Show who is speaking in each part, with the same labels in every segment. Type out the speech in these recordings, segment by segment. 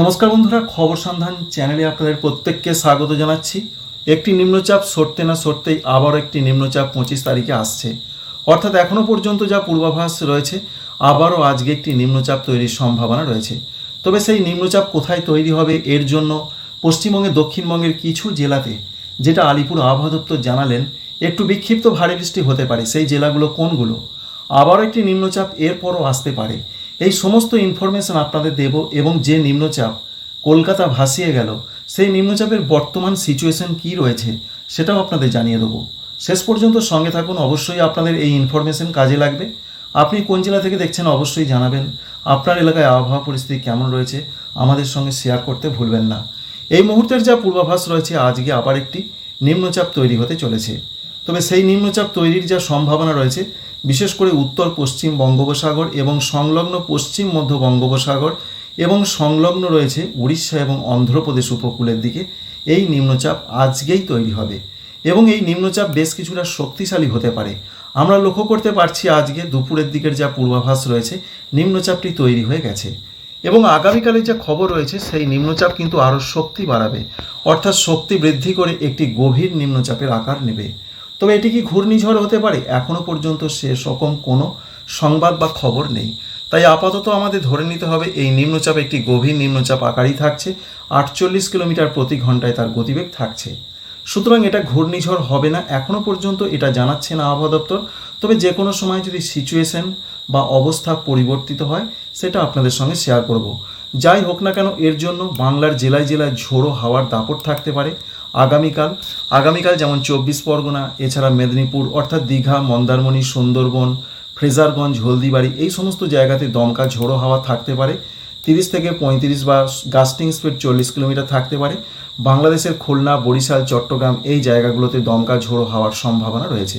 Speaker 1: নমস্কার বন্ধুরা, খবর সন্ধান চ্যানেলে আপনাদের প্রত্যেককে স্বাগত জানাচ্ছি। একটি নিম্নচাপ সরতে না সরতেই আবার একটি নিম্নচাপ পঁচিশ তারিখে আসছে। অর্থাৎ এখনও পর্যন্ত যা পূর্বাভাস রয়েছে, আবারও আজকে একটি নিম্নচাপ তৈরির সম্ভাবনা রয়েছে। তবে সেই নিম্নচাপ কোথায় তৈরি হবে, এর জন্য পশ্চিমবঙ্গে, দক্ষিণবঙ্গের কিছু জেলাতে, যেটা আলিপুর আবহাওয়া দপ্তর জানালেন, একটু বিক্ষিপ্ত ভারী বৃষ্টি হতে পারে। সেই জেলাগুলো কোনগুলো? আবারও একটি নিম্নচাপ এরপরও আসতে পারে। এই সমস্ত ইনফরমেশন আপনাদের দেব এবং যে নিম্নচাপ কলকাতা ভাসিয়ে গেল, সেই নিম্নচাপের বর্তমান সিচুয়েশন কি রয়েছে সেটাও আপনাদের জানিয়ে দেবো। শেষ পর্যন্ত সঙ্গে থাকুন, অবশ্যই আপনাদের এই ইনফরমেশন কাজে লাগবে। আপনি কোন জেলা থেকে দেখছেন অবশ্যই জানাবেন। আপনার এলাকায় আবহাওয়া পরিস্থিতি কেমন রয়েছে আমাদের সঙ্গে শেয়ার করতে ভুলবেন না। এই মুহূর্তের যা পূর্বাভাস রয়েছে, আজকে আবার একটি নিম্নচাপ তৈরি হতে চলেছে। তবে সেই নিম্নচাপ তৈরির যা সম্ভাবনা রয়েছে বিশেষ করে উত্তর, পশ্চিম বঙ্গোপসাগর এবং সংলগ্ন পশ্চিম মধ্য বঙ্গোপসাগর এবং সংলগ্ন রয়েছে উড়িষ্যা এবং অন্ধ্রপ্রদেশ উপকূলের দিকে। এই নিম্নচাপ আজকেই তৈরি হবে এবং এই নিম্নচাপ বেশ কিছুটা শক্তিশালী হতে পারে। আমরা লক্ষ্য করতে পারছি আজকে দুপুরের দিকের যা পূর্বাভাস রয়েছে, নিম্নচাপটি তৈরি হয়ে গেছে এবং আগামীকালে যা খবর রয়েছে, সেই নিম্নচাপ কিন্তু আরও শক্তি বাড়াবে। অর্থাৎ শক্তি বৃদ্ধি করে একটি গভীর নিম্নচাপের আকার নেবে। তবে এটি কি ঘূর্ণিঝড় হতে পারে? এখনও পর্যন্ত শেষ রকম কোনো সংবাদ বা খবর নেই। তাই আপাতত আমাদের ধরে নিতে হবে, এই নিম্নচাপ একটি গভীর নিম্নচাপ আকারই থাকছে। আটচল্লিশ কিলোমিটার প্রতি ঘন্টায় তার গতিবেগ থাকছে। সুতরাং এটা ঘূর্ণিঝড় হবে না। এখনও পর্যন্ত এটা জানাচ্ছে না আবহাওয়া দপ্তর। তবে যে কোনো সময় যদি সিচুয়েশন বা অবস্থা পরিবর্তিত হয়, সেটা আপনাদের সঙ্গে শেয়ার করব। যাই হোক না কেন, এর জন্য বাংলার জেলায় জেলায় ঝোড়ো হাওয়ার দাপট থাকতে পারে। আগামীকাল। আগামীকাল যেমন চব্বিশ পরগনা, এছাড়া মেদিনীপুর, অর্থাৎ দীঘা, মন্দারমণি, সুন্দরবন, ফ্রেজারগঞ্জ, হলদিবাড়ি, এই সমস্ত জায়গাতে দমকা ঝোড়ো হাওয়া থাকতে পারে। তিরিশ থেকে পঁয়ত্রিশ বা গাস্টিং স্পিড চল্লিশ কিলোমিটার থাকতে পারে। বাংলাদেশের খুলনা, বরিশাল, চট্টগ্রাম এই জায়গাগুলোতে দমকা ঝোড়ো হওয়ার সম্ভাবনা রয়েছে।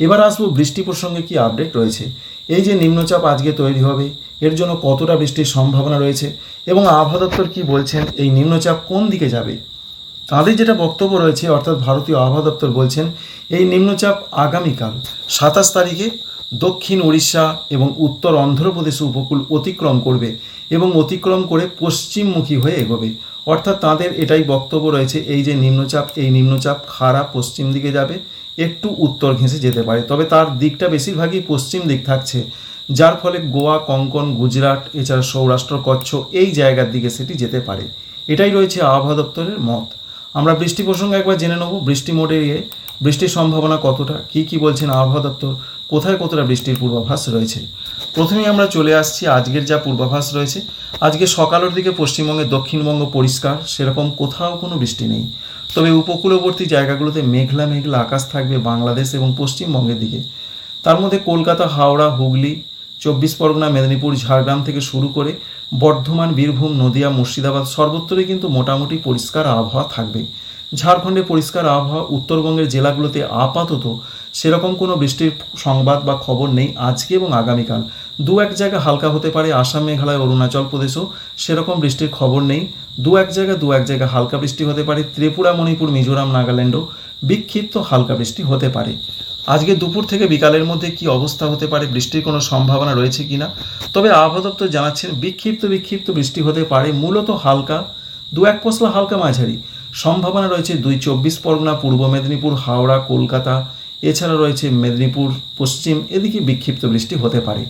Speaker 1: এবার আসব বৃষ্টি প্রসঙ্গে কি আপডেট রয়েছে? এই যে নিম্নচাপ আজকে তৈরি হবে, এর জন্য কতটা বৃষ্টির সম্ভাবনা রয়েছে এবং আবহাওয়া দপ্তর কী বলছেন, এই নিম্নচাপ কোন দিকে যাবে? তাদের যেটা বক্তব্য রয়েছে, অর্থাৎ ভারতীয় আবহাওয়া দপ্তর বলছেন, এই নিম্নচাপ আগামীকাল, সাতাশ তারিখে দক্ষিণ উড়িষ্যা এবং উত্তর অন্ধ্রপ্রদেশ উপকূল অতিক্রম করবে এবং অতিক্রম করে পশ্চিমমুখী হয়ে এগোবে। অর্থাৎ তাদের এটাই বক্তব্য রয়েছে, এই যে নিম্নচাপ, এই নিম্নচাপ খারাপ পশ্চিম দিকে যাবে, একটু উত্তর ঘেঁষে যেতে পারে। তবে তার দিকটা বেশিরভাগই পশ্চিম দিক থাকছে, যার ফলে গোয়া, কঙ্কন, গুজরাট, এছাড়া সৌরাষ্ট্র, কচ্ছ এই জায়গার দিকে সেটি যেতে পারে। এটাই রয়েছে আবহাওয়া দপ্তরের মত। আমরা বৃষ্টি প্রসঙ্গে একবার জেনে নেব, বৃষ্টি মোডে গিয়ে বৃষ্টির সম্ভাবনা কতটা, কি কি বলছেন আবহাওয়া দপ্তর, কোথায় কতটা বৃষ্টির পূর্বাভাস রয়েছে। প্রথমেই আমরা চলে আসছি আজকের যা পূর্বাভাস রয়েছে। আজকে সকালের দিকে পশ্চিমবঙ্গে দক্ষিণবঙ্গ পরিষ্কার, সেরকম কোথাও কোনো বৃষ্টি নেই। তবে উপকূলবর্তী জায়গাগুলোতে মেঘলা মেঘলা আকাশ থাকবে বাংলাদেশ এবং পশ্চিমবঙ্গের দিকে। তার মধ্যে কলকাতা, হাওড়া, হুগলি চব্বিশ পরগনা, মেদিনীপুর, ঝাড়গ্রাম থেকে শুরু করে বর্ধমান, বীরভূম, নদিয়া, মুর্শিদাবাদ সর্বত্রই কিন্তু মোটামুটি পরিষ্কার আবহাওয়া থাকবে। ঝাড়খণ্ডে পরিষ্কার আবহাওয়া, উত্তরবঙ্গের জেলাগুলোতে আপাতত সেরকম কোনো বৃষ্টির সংবাদ বা খবর নেই আজকে এবং আগামীকাল। দু এক জায়গা হালকা হতে পারে আসাম, মেঘালয়, অরুণাচল প্রদেশও, সেরকম বৃষ্টির খবর নেই। দু এক জায়গা দু এক জায়গা হালকা বৃষ্টি হতে পারে, ত্রিপুরা, মণিপুর, মিজোরাম, নাগাল্যান্ডও বিক্ষিপ্ত হালকা বৃষ্টি হতে পারে। আজকে দুপুর থেকে বিকালের মধ্যে কি অবস্থা হতে পারে, বৃষ্টির কোনো সম্ভাবনা রয়েছে কিনা? তবে আবহাওয়া দপ্তর জানাচ্ছেন, বিক্ষিপ্ত বিক্ষিপ্ত বৃষ্টি হতে পারে, মূলত হালকা, দু এক পশলা হালকা মাঝারি। সম্ভাবনা রয়েছে দুই চব্বিশ পরগনা, পূর্ব মেদিনীপুর, হাওড়া, কলকাতা, এছাড়া রয়েছে মেদিনীপুর, পশ্চিম, এদিকে বিক্ষিপ্ত বৃষ্টি হতে পারে।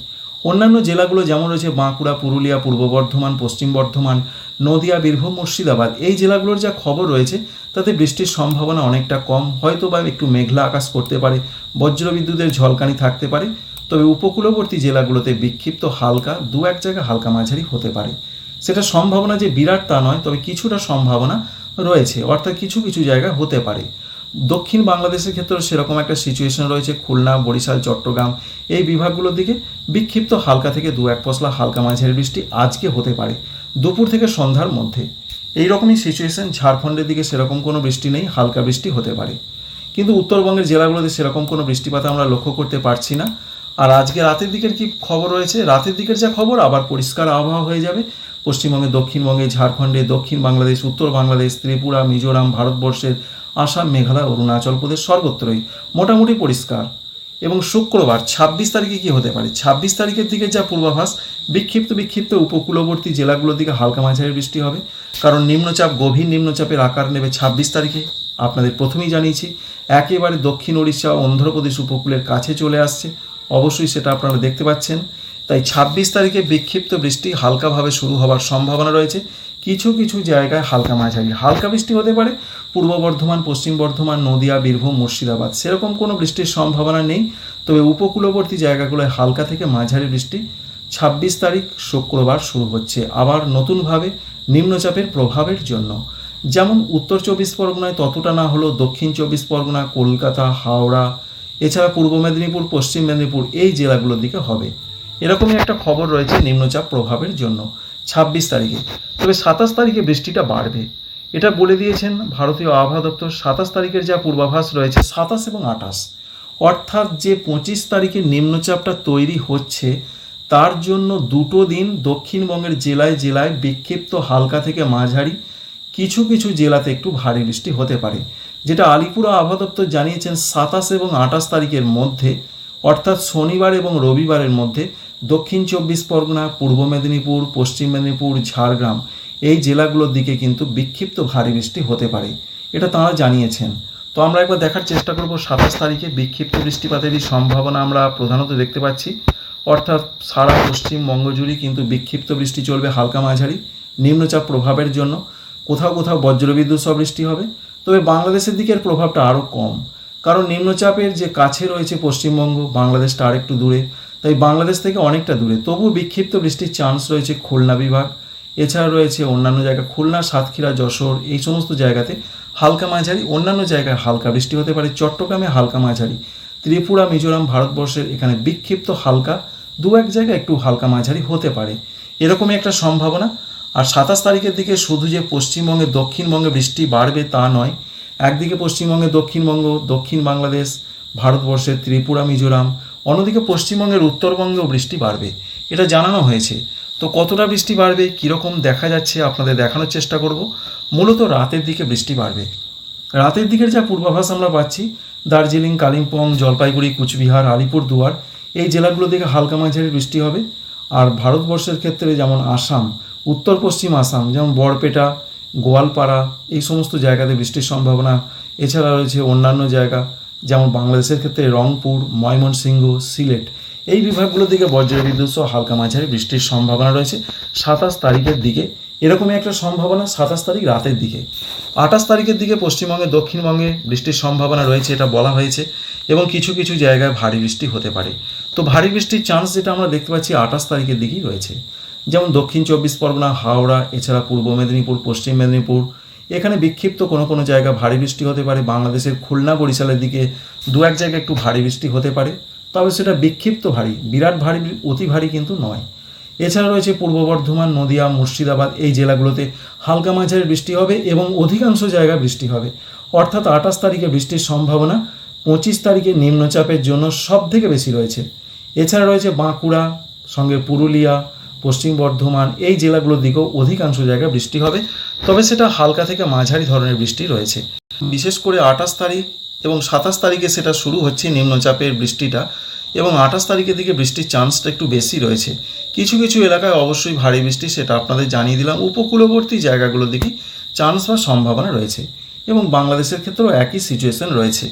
Speaker 1: অন্যান্য জেলাগুলো যেমন রয়েছে বাঁকুড়া, পুরুলিয়া, পূর্ব বর্ধমান, পশ্চিম বর্ধমান, নদিয়া, বীরভূম, মুর্শিদাবাদ। এই জেলাগুলোর যা খবর রয়েছে, তাতে বৃষ্টির সম্ভাবনা অনেকটা কম। হয়তো বা একটু মেঘলা আকাশ করতে পারে, বজ্রবিদ্যুতের ঝলকানি থাকতে পারে, তবে উপকূলবর্তী জেলাগুলোতে বিক্ষিপ্ত হালকা, দু এক জায়গা হালকা মাঝারি হতে পারে। সেটা সম্ভাবনা যে বিরাট তা নয়, তবে কিছুটা সম্ভাবনা রয়েছে, অর্থাৎ কিছু কিছু জায়গা হতে পারে। দক্ষিণ বাংলাদেশের ক্ষেত্রেও সেরকম একটা সিচুয়েশন রয়েছে। খুলনা, বরিশাল, চট্টগ্রাম, এই বিভাগগুলোর দিকে বিক্ষিপ্ত হালকা থেকে দু এক পশলা হালকা মাঝারি বৃষ্টি আজকে হতে পারে দুপুর থেকে সন্ধ্যার মধ্যে। এই রকমই সিচুয়েশন ঝাড়খণ্ডের দিকে সেরকম কোনো বৃষ্টি নেই, হালকা বৃষ্টি হতে পারে। কিন্তু উত্তরবঙ্গের জেলাগুলোতে সেরকম কোনো বৃষ্টিপাত আমরা লক্ষ্য করতে পারছি না। আর আজকে রাতের দিকের কি খবর রয়েছে? রাতের দিকের যা খবর, আবার পরিষ্কার আবহাওয়া হয়ে যাবে। পশ্চিমবঙ্গে, দক্ষিণবঙ্গে, ঝাড়খণ্ডে, দক্ষিণ বাংলাদেশ, উত্তর বাংলাদেশ, ত্রিপুরা, মিজোরাম, ভারতবর্ষের আসাম, মেঘালয়, অরুণাচল প্রদেশ সর্বত্রই মোটামুটি পরিষ্কার। এবং শুক্রবার ছাব্বিশ তারিখে কি হতে পারে? ছাব্বিশ তারিখের দিকে যা পূর্বাভাস, বিক্ষিপ্ত বিক্ষিপ্ত উপকূলবর্তী জেলাগুলোর দিকে হালকা মাঝারি বৃষ্টি হবে। কারণ নিম্নচাপ, গভীর নিম্নচাপের আকার নেবে ছাব্বিশ তারিখে। আপনাদের প্রথমেই জানিয়েছি, একেবারে দক্ষিণ ওড়িশা অন্ধ্রপ্রদেশ উপকূলের কাছে চলে আসছে। অবশ্যই সেটা আপনারা দেখতে পাচ্ছেন। তাই ছাব্বিশ তারিখে বিক্ষিপ্ত বৃষ্টি হালকাভাবে শুরু হওয়ার সম্ভাবনা রয়েছে। কিছু কিছু জায়গায় হালকা মাঝারি। হালকা বৃষ্টি হতে পারে পূর্ব বর্ধমান, পশ্চিম বর্ধমান, নদিয়া, বীরভূম, মুর্শিদাবাদ। সেরকম কোনো বৃষ্টির সম্ভাবনা নেই, তবে উপকূলবর্তী জায়গাগুলোয় হালকা থেকে মাঝারি বৃষ্টি। ছাব্বিশ তারিখ শুক্রবার শুরু হচ্ছে আবার নতুনভাবে নিম্নচাপের প্রভাবের জন্য। যেমন উত্তর চব্বিশ পরগনায় ততটা না হলেও দক্ষিণ চব্বিশ পরগনা, কলকাতা, হাওড়া, এছাড়া পূর্ব মেদিনীপুর, পশ্চিম মেদিনীপুর এই জেলাগুলোর দিকে হবে। এরকমই একটা খবর রয়েছে নিম্নচাপ প্রভাবের জন্য ছাব্বিশ তারিখে। তবে সাতাশ তারিখে বৃষ্টিটা বাড়বে। এটা বলে দিয়েছেন ভারতীয় আবহাওয়া দপ্তর সাতাশ তারিখের যা পূর্বাভাস রয়েছে, সাতাশ এবং আঠাশ। অর্থাৎ যে পঁচিশ তারিখে নিম্নচাপটা তৈরি হচ্ছে, তার জন্য দুটো দিন দক্ষিণবঙ্গের জেলায় জেলায় বিক্ষিপ্ত হালকা থেকে মাঝারি, কিছু কিছু জেলাতে একটু ভারী বৃষ্টি হতে পারে। যেটা আলিপুর আবহাওয়া দপ্তর জানিয়েছেন, সাতাশ এবং আঠাশ তারিখের মধ্যে, অর্থাৎ শনিবার এবং রবিবারের মধ্যে দক্ষিণ চব্বিশ পরগনা, পূর্ব মেদিনীপুর, পশ্চিম মেদিনীপুর, ঝাড়গ্রাম এই জেলাগুলোর দিকে কিন্তু বিক্ষিপ্ত ভারী বৃষ্টি হতে পারে। এটা তাঁরা জানিয়েছেন। তো আমরা একবার দেখার চেষ্টা করব সাতাশ তারিখে বিক্ষিপ্ত বৃষ্টিপাতেরই সম্ভাবনা আমরা প্রধানত দেখতে পাচ্ছি। অর্থাৎ সারা পশ্চিমবঙ্গ জুড়েই কিন্তু বিক্ষিপ্ত বৃষ্টি চলবে হালকা মাঝারি, নিম্নচাপ প্রভাবের জন্য। কোথাও কোথাও বজ্রবিদ্যুৎ সহ বৃষ্টি হবে। তবে বাংলাদেশের দিকের প্রভাবটা আরও কম। কারণ নিম্নচাপের যে কাছে রয়েছে পশ্চিমবঙ্গ, বাংলাদেশটা আরেকটু দূরে। তাই বাংলাদেশ থেকে অনেকটা দূরে। তবু বিক্ষিপ্ত বৃষ্টির চান্স রয়েছে খুলনা বিভাগ এছাড়া রয়েছে অন্যান্য জায়গা খুলনা, সাতক্ষীরা, যশোর, এই সমস্ত জায়গাতে হালকা মাঝারি, অন্যান্য জায়গায় হালকা বৃষ্টি হতে পারে। চট্টগ্রামে হালকা মাঝারি, ত্রিপুরা, মিজোরাম ভারতবর্ষের এখানে বিক্ষিপ্ত হালকা, দু এক জায়গায় একটু হালকা মাঝারি হতে পারে। এরকমই একটা সম্ভাবনা। আর সাতাশ তারিখের দিকে শুধু যে পশ্চিমবঙ্গে, দক্ষিণবঙ্গে বৃষ্টি বাড়বে তা নয়, একদিকে পশ্চিমবঙ্গে দক্ষিণবঙ্গ, দক্ষিণ বাংলাদেশ ভারতবর্ষের ত্রিপুরা, মিজোরাম, অন্যদিকে পশ্চিমবঙ্গের উত্তরবঙ্গেও বৃষ্টি বাড়বে। এটা জানানো হয়েছে। তো কতটা বৃষ্টি বাড়বে? কীরকম দেখা যাচ্ছে? আপনাদের দেখানোর চেষ্টা করব। মূলত রাতের দিকে বৃষ্টি বাড়বে। রাতের দিকের যা পূর্বাভাস আমরা পাচ্ছি, দার্জিলিং, কালিম্পং, জলপাইগুড়ি, কুচবিহার, আলিপুর দুয়ার, এই জেলাগুলো থেকে হালকা মাঝারি বৃষ্টি হবে। আর ভারতবর্ষের ক্ষেত্রে যেমন আসাম, উত্তর পশ্চিম আসাম, যেমন বরপেটা গোয়ালপাড়া, এই সমস্ত জায়গাতে বৃষ্টির সম্ভাবনা। এছাড়া রয়েছে অন্যান্য জায়গা, যেমন বাংলাদেশের ক্ষেত্রে রংপুর, ময়মনসিংহ, সিলেট। এই বিভাগগুলো থেকে বজ্রবিদ্যুৎ সহ হালকা মাঝারি বৃষ্টির সম্ভাবনা রয়েছে। সাতাশ তারিখের দিকে এরকমই একটা সম্ভাবনা সাতাশ তারিখ রাতের দিকে। আঠাশ তারিখের দিকে পশ্চিমবঙ্গে, দক্ষিণবঙ্গে বৃষ্টির সম্ভাবনা রয়েছে এটা বলা হয়েছে এবং কিছু কিছু জায়গায় ভারী বৃষ্টি হতে পারে। তো ভারী বৃষ্টির চান্স যেটা আমরা দেখতে পাচ্ছি আঠাশ তারিখের দিকেই রয়েছে। যেমন দক্ষিণ চব্বিশ পরগনা, হাওড়া, এছাড়া পূর্ব মেদিনীপুর, পশ্চিম মেদিনীপুর, এখানে বিক্ষিপ্ত কোনো কোনো জায়গা ভারী বৃষ্টি হতে পারে। বাংলাদেশের খুলনা বরিশালের দিকে দু এক জায়গায় একটু ভারী বৃষ্টি হতে পারে। তবে সেটা বিক্ষিপ্ত ভারী, বিরাট ভারী, অতি ভারী কিন্তু নয়। এছাড়া রয়েছে পূর্ব বর্ধমান, নদিয়া, মুর্শিদাবাদ, এই জেলাগুলোতে হালকা মাঝারি বৃষ্টি হবে এবং অধিকাংশ জায়গায় বৃষ্টি হবে। অর্থাৎ আঠাশ তারিখে বৃষ্টির সম্ভাবনা, পঁচিশ তারিখে নিম্নচাপের জন্য সব থেকে বেশি রয়েছে। এছাড়া রয়েছে বাঁকুড়া, সঙ্গে পুরুলিয়া পশ্চিম বর্ধমান, এই জেলাগুলোর দিকেও অধিকাংশ জায়গায় বৃষ্টি হবে। তবে সেটা হালকা থেকে মাঝারি ধরনের বৃষ্টি রয়েছে। বিশেষ করে আঠাশ তারিখ এবং সাতাশ তারিখে সেটা শুরু হচ্ছে নিম্নচাপের বৃষ্টিটা এবং আঠাশ তারিখের দিকে বৃষ্টির চান্সটা একটু বেশি রয়েছে। কিছু কিছু এলাকায় অবশ্যই ভারী বৃষ্টি, সেটা আপনাদের জানিয়ে দিলাম। উপকূলবর্তী জায়গাগুলোর দিকে চান্স বা সম্ভাবনা রয়েছে এবং বাংলাদেশের ক্ষেত্রেও একই সিচুয়েশন রয়েছে।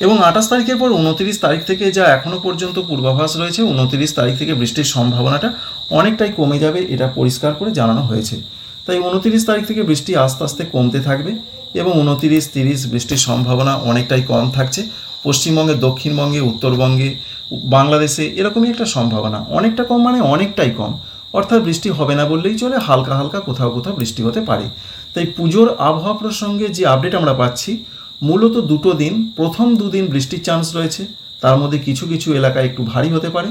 Speaker 1: এবং আঠাশ তারিখের পর উনত্রিশ তারিখ থেকে যা এখনও পর্যন্ত পূর্বাভাস রয়েছে, উনত্রিশ তারিখ থেকে বৃষ্টির সম্ভাবনাটা অনেকটাই কমে যাবে এটা পরিষ্কার করে জানানো হয়েছে। তাই উনতিরিশ তারিখ থেকে বৃষ্টি আস্তে আস্তে কমতে থাকবে এবং উনত্রিশ, তিরিশ বৃষ্টির সম্ভাবনা অনেকটাই কম থাকছে। পশ্চিমবঙ্গে, দক্ষিণবঙ্গে, উত্তরবঙ্গে, বাংলাদেশে এরকমই একটা সম্ভাবনা। অনেকটা কম মানে অনেকটাই কম। অর্থাৎ বৃষ্টি হবে না বললেই চলে, হালকা হালকা কোথাও কোথাও বৃষ্টি হতে পারে। তাই পুজোর আবহাওয়া প্রসঙ্গে যে আপডেট আমরা পাচ্ছি, মূলত দুটো দিন, প্রথম দুদিন বৃষ্টির চান্স রয়েছে। তার মধ্যে কিছু কিছু এলাকায় একটু ভারী হতে পারে।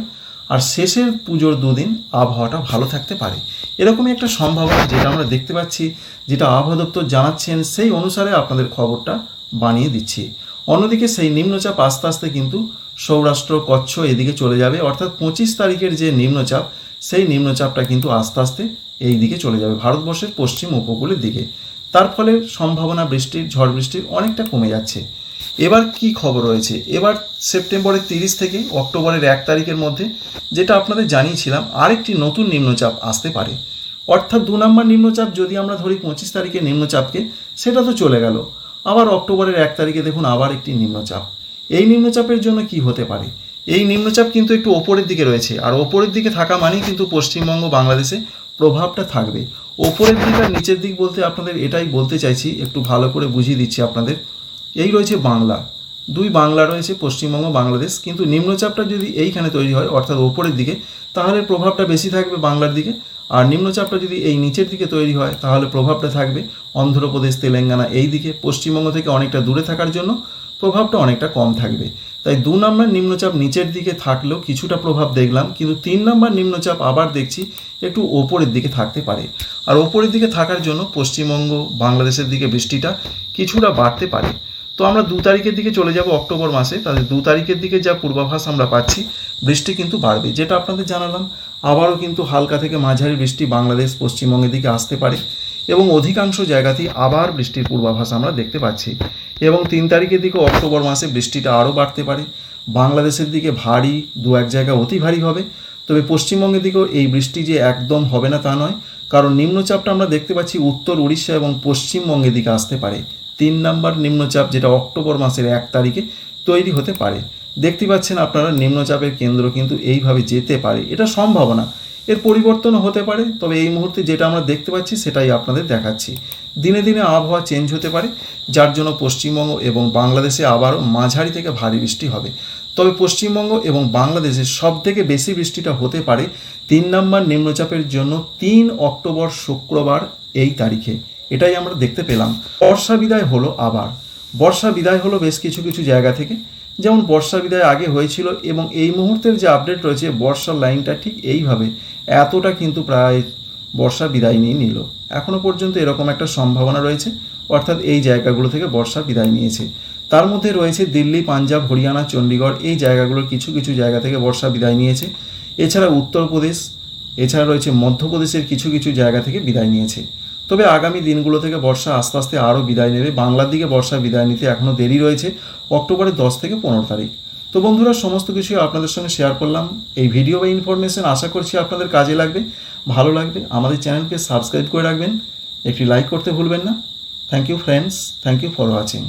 Speaker 1: আর শেষের পুজোর দুদিন আবহাওয়াটা ভালো থাকতে পারে। এরকমই একটা সম্ভাবনা যেটা আমরা দেখতে পাচ্ছি, যেটা আবহাওয়া দপ্তর জানাচ্ছেন, সেই অনুসারে আপনাদের খবরটা বানিয়ে দিচ্ছি। অন্যদিকে সেই নিম্নচাপ আস্তে আস্তে কিন্তু সৌরাষ্ট্র কচ্ছ এদিকে চলে যাবে, অর্থাৎ পঁচিশ তারিখের যে নিম্নচাপ, সেই নিম্নচাপটা কিন্তু আস্তে আস্তে এই দিকে চলে যাবে, ভারতবর্ষের পশ্চিম উপকূলের দিকে। তার ফলে সম্ভাবনা বৃষ্টির, ঝড় বৃষ্টির অনেকটা কমে যাচ্ছে। এবার কি খবর রয়েছে? এবার সেপ্টেম্বরের তিরিশ থেকে অক্টোবরের এক তারিখের মধ্যে, যেটা আপনাদের জানিয়েছিলাম, আরেকটি নতুন নিম্নচাপ আসতে পারে। অর্থাৎ দু নম্বর নিম্নচাপ যদি আমরা ধরি পঁচিশ তারিখে নিম্নচাপকে, সেটা তো চলে গেল। আবার অক্টোবরের এক তারিখে দেখুন আবার একটি নিম্নচাপ। এই নিম্নচাপের জন্য কি হতে পারে? এই নিম্নচাপ কিন্তু একটু ওপরের দিকে রয়েছে, আর ওপরের দিকে থাকা মানেই কিন্তু পশ্চিমবঙ্গ বাংলাদেশে প্রভাবটা থাকবে। ওপরের দিক আর নিচের দিক বলতে আপনাদের এটাই বলতে চাইছি, একটু ভালো করে বুঝিয়ে দিচ্ছি আপনাদের। এই রয়েছে বাংলা। দুই বাংলা রয়েছে, পশ্চিমবঙ্গ, বাংলাদেশ। কিন্তু নিম্নচাপটা যদি এইখানে তৈরি হয়, অর্থাৎ ওপরের দিকে, তাহলে প্রভাবটা বেশি থাকবে বাংলার দিকে। আর নিম্নচাপটা যদি এই নিচের দিকে তৈরি হয়, তাহলে প্রভাবটা থাকবে অন্ধ্রপ্রদেশ, তেলেঙ্গানা এই দিকে, পশ্চিমবঙ্গ থেকে অনেকটা দূরে থাকার জন্য প্রভাবটা অনেকটা কম থাকবে। তাই দু নম্বর নিম্নচাপ নিচের দিকে থাকলেও কিছুটা প্রভাব দেখলাম, কিন্তু তিন নম্বর নিম্নচাপ আবার দেখছি একটু ওপরের দিকে থাকতে পারে। আর ওপরের দিকে থাকার জন্য পশ্চিমবঙ্গ, বাংলাদেশের দিকে বৃষ্টিটা কিছুটা বাড়তে পারে। তো আমরা দু তারিখের দিকে চলে যাব অক্টোবর মাসে। তাহলে দু তারিখের দিকে যা পূর্বাভাস আমরা পাচ্ছি, বৃষ্টি কিন্তু বাড়বে, যেটা আপনাদের জানালাম। আবারও কিন্তু হালকা থেকে মাঝারি বৃষ্টি বাংলাদেশ পশ্চিমবঙ্গের দিকে আসতে পারে এবং অধিকাংশ জায়গাতেই আবার বৃষ্টির পূর্বাভাস আমরা দেখতে পাচ্ছি। এবং তিন তারিখের দিকে অক্টোবর মাসে বৃষ্টিটা আরও বাড়তে পারে। বাংলাদেশের দিকে ভারী, দু এক জায়গা অতি ভারী হবে। তবে পশ্চিমবঙ্গের দিকেও এই বৃষ্টি যে একদম হবে না তা নয়। কারণ নিম্নচাপটা আমরা দেখতে পাচ্ছি উত্তর উড়িষ্যা এবং পশ্চিমবঙ্গের দিকে আসতে পারে। তিন নম্বর নিম্নচাপ যেটা অক্টোবর মাসের এক তারিখে তৈরি হতে পারে। দেখতে পাচ্ছেন আপনারা নিম্নচাপের কেন্দ্র কিন্তু এইভাবে যেতে পারে। এটা সম্ভাবনা এর পরিবর্তনও হতে পারে, তবে এই মুহূর্তে যেটা আমরা দেখতে পাচ্ছি সেটাই আপনাদের দেখাচ্ছি। দিনে দিনে আবহাওয়া চেঞ্জ হতে পারে, যার জন্য পশ্চিমবঙ্গ এবং বাংলাদেশে আবারও মাঝারি থেকে ভারী বৃষ্টি হবে। তবে পশ্চিমবঙ্গ এবং বাংলাদেশে সব থেকে বেশি বৃষ্টিটা হতে পারে তিন নম্বর নিম্নচাপের জন্য তিন অক্টোবর শুক্রবার এই তারিখে। এটাই আমরা দেখতে পেলাম। বর্ষা বিদায় হলো আবার। বর্ষা বিদায় হলো বেশ কিছু কিছু জায়গা থেকে। যেমন বর্ষা বিদায় আগে হয়েছিল এবং এই মুহূর্তের যে আপডেট রয়েছে, বর্ষার লাইনটা ঠিক এইভাবে। এতটা কিন্তু প্রায় বর্ষা বিদায় নিয়ে নিল। এখনও পর্যন্ত এরকম একটা সম্ভাবনা রয়েছে। অর্থাৎ এই জায়গাগুলো থেকে বর্ষা বিদায় নিয়েছে। তার মধ্যে রয়েছে দিল্লি, পাঞ্জাব, হরিয়ানা চণ্ডীগড় এই জায়গাগুলোর কিছু কিছু জায়গা থেকে বর্ষা বিদায় নিয়েছে। এছাড়া উত্তরপ্রদেশ, এছাড়া রয়েছে মধ্যপ্রদেশের কিছু কিছু জায়গা থেকে বিদায় নিয়েছে। তবে আগামী দিনগুলো থেকে বর্ষা আস্তে আস্তে আরও বিদায় নেবে। বাংলার দিকে বর্ষা বিদায় নিতে এখনও দেরি রয়েছে। অক্টোবরের দশ থেকে পনেরো তারিখ। তো বন্ধুরা, সমস্ত কিছু আপনাদের সঙ্গে শেয়ার করলাম। এই ভিডিও বা ইনফরমেশন আশা করছি আপনাদের কাজে লাগবে, ভালো লাগবে। আমাদের চ্যানেলকে সাবস্ক্রাইব করে রাখবেন। একটি লাইক করতে ভুলবেন না। Thank you friends thank you for watching